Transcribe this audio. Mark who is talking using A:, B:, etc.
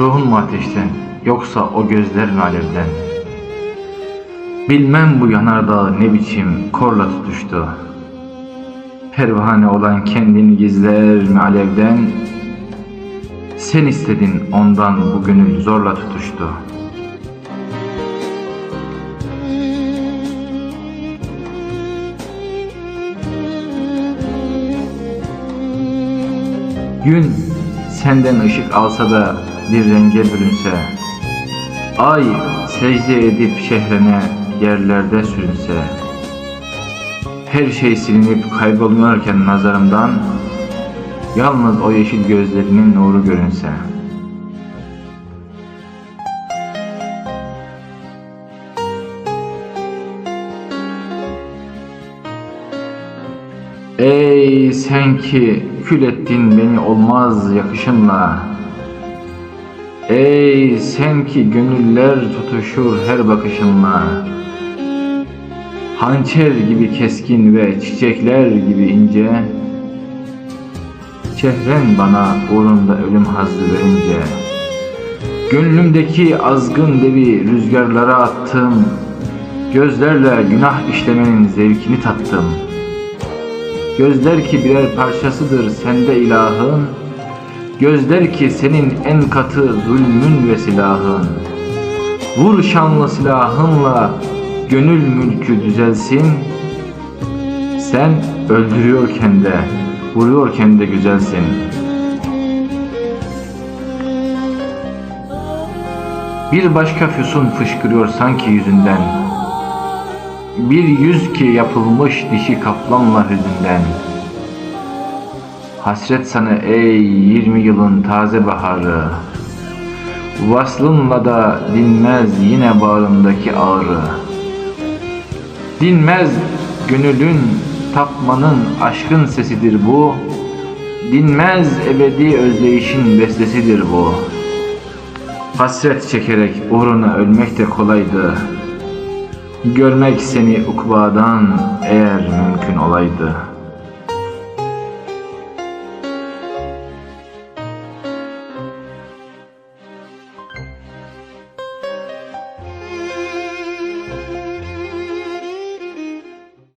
A: Ruhun mu ateşten yoksa o gözlerin alevden? Bilmem bu yanardağ ne biçim korla tutuştu. Pervane olan kendini gizler mi alevden? Sen istedin ondan bu gönül zorla tutuştu. Gün senden ışık alsa da bir renge bürünse Ay secde edip şehrine yerlerde sürünse Her şey silinip kayboluyorken nazarımdan Yalnız o yeşil gözlerinin nuru görünse Ey sen ki kül ettin beni olmaz yakışınla Ey sen ki gönüller tutuşur her bakışınla Hançer gibi keskin ve çiçekler gibi ince Çehren bana uğrunda ölüm hazzı verince Gönlümdeki azgın devi rüzgarlara attım Gözlerle günah işlemenin zevkini tattım. Gözler ki birer parçasıdır sende ilahın Gözler ki senin en katı zulmün ve silahın. Vur şanlı silahınla gönül mülkü düzelsin. Sen öldürüyorken de vuruyorken de güzelsin. Bir başka füsun fışkırıyor sanki yüzünden. Bir yüz ki yapılmış dişi kaplanla hüzünden Hasret sana ey yirmi yılın taze baharı. Vaslınla da dinmez yine bağrımdaki ağrı. Dinmez gönülün tapmanın aşkın sesidir bu. Dinmez ebedi özleyişin bestesidir bu. Hasret çekerek uğruna ölmek de kolaydı. Görmek seni ukbadan eğer mümkün olaydı.''